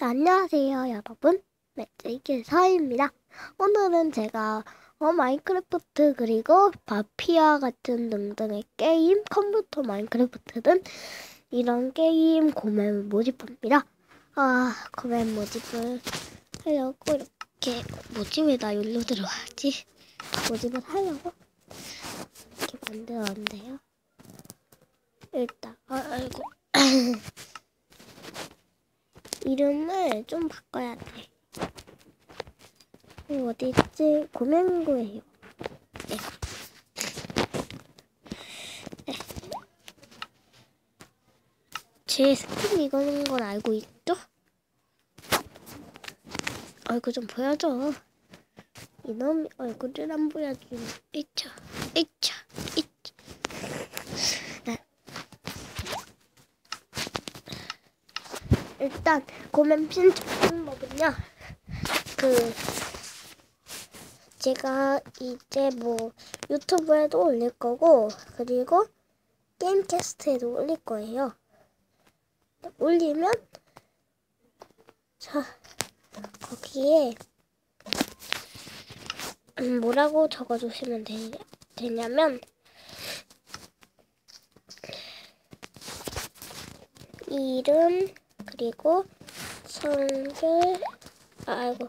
네, 안녕하세요, 여러분. 네, 제이길서입니다. 오늘은 제가 어, 마인크래프트 그리고 바피아 같은 등등의 게임, 컴퓨터 마인크래프트 등 이런 게임 고맵을 모집합니다. 아, 고맵 모집을 하려고 이렇게 나 여기로 들어가지? 모집을 하려고 이렇게 만들었는데요. 일단 아, 아이고 이름을 좀 바꿔야 돼. 어디 있지? 고맹구예요. 네. 네. 제 스킨 이거는 건 알고 있죠? 얼굴 좀 보여줘. 이놈 얼굴을 안 보여주면 이차, 이차, 이차. 네. 일단 고맨 신청 방법은요. 그 제가 이제 뭐 유튜브에도 올릴 거고 그리고 게임캐스트에도 올릴 거예요. 올리면 자 거기에 음, 뭐라고 적어주시면 되, 되냐면 이름 그리고 성별 아, 아이고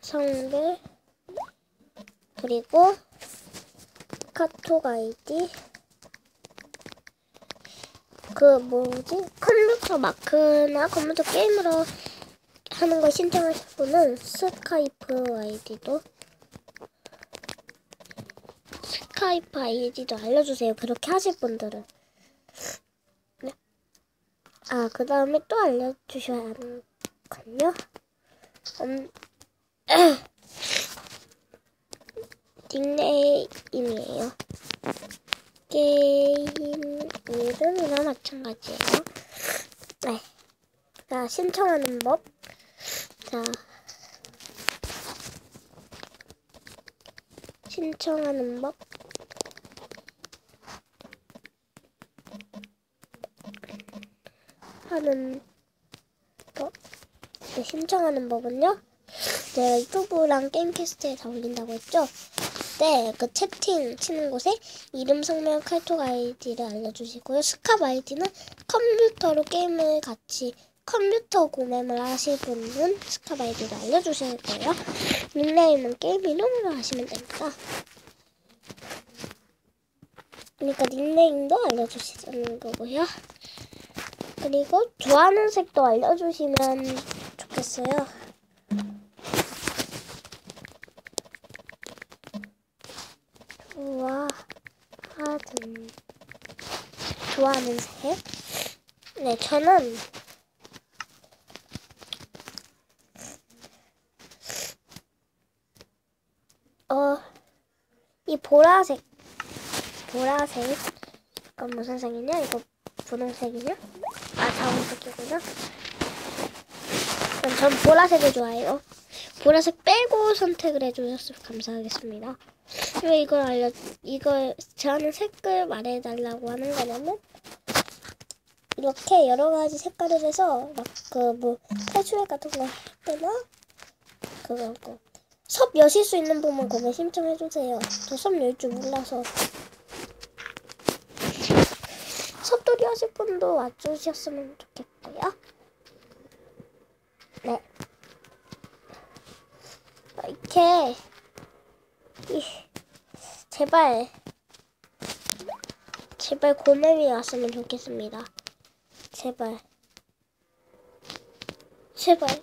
성별 그리고 카톡 아이디. 그 뭐지? 컴퓨터 마크나 컴퓨터 게임으로 하는 걸 신청하실 분은 스카이프 아이디도 스카이프 아이디도 알려주세요. 그렇게 하실 분들은. 네. 아, 그 다음에 또 알려주셔야 하는군요. 음, 닉네임이에요. 게임 이름이나 마찬가지예요. 네. 자, 신청하는 법. 자, 신청하는 법. 하는 법, 네, 신청하는 법은요. 제가 유튜브랑 게임캐스트에 다 올린다고 했죠. 네, 그 채팅 치는 곳에 이름, 성명, 칼톡 아이디를 알려주시고요. 스캅 아이디는 컴퓨터로 게임을 같이 컴퓨터 구매를 하실 분은 스캅 아이디를 알려주셔야 돼요. 닉네임은 게임 이름으로 하시면 됩니다. 그러니까 닉네임도 알려주시는 거고요. 그리고 좋아하는 색도 알려주시면 좋겠어요. 좋아하는 좋아하는 색? 네, 저는 어, 이 보라색 보라색 이건 무슨 색이냐? 이거 분홍색이냐? 아, 자홍색이구나. 전 보라색을 좋아해요. 보라색 빼고 선택을 해주셨으면 감사하겠습니다. 왜 이걸 알려, 이걸 저는 색을 말해달라고 하는 거냐면, 이렇게 여러 가지 색깔을 해서, 막, 그, 뭐, 탈출회 같은 거 할 때나, 그거, 섭 여실 수 있는 부분 거기 신청해주세요. 저 섭 열 줄 몰라서. 섭돌이 하실 분도 와주셨으면 좋겠고요. 네. 이렇게 이, 제발 제발 고맵이 왔으면 좋겠습니다. 제발 제발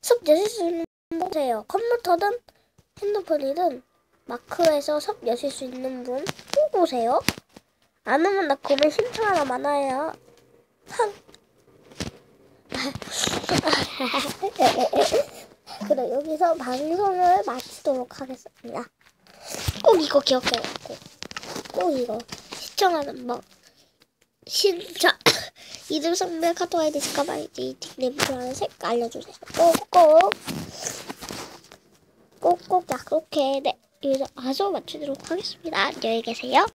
섭 여실 수 분세요. 컴퓨터든 핸드폰이든 마크에서 섭 여실 수 있는 분꼭 오세요. 안 오면 나 고민 신청 하나 많아요. 그래 여기서 방송을 마치도록 하겠습니다. 꼭 이거 기억해놓고 꼭 이거 시청하는 법 신청 이름 성별 카톡 아이디 스카바 아이디 닉네임 좋아하는 색 알려주세요. 꼭꼭 꼭꼭 약속해 네 여기서 아주 마치도록 하겠습니다. 안녕히 계세요.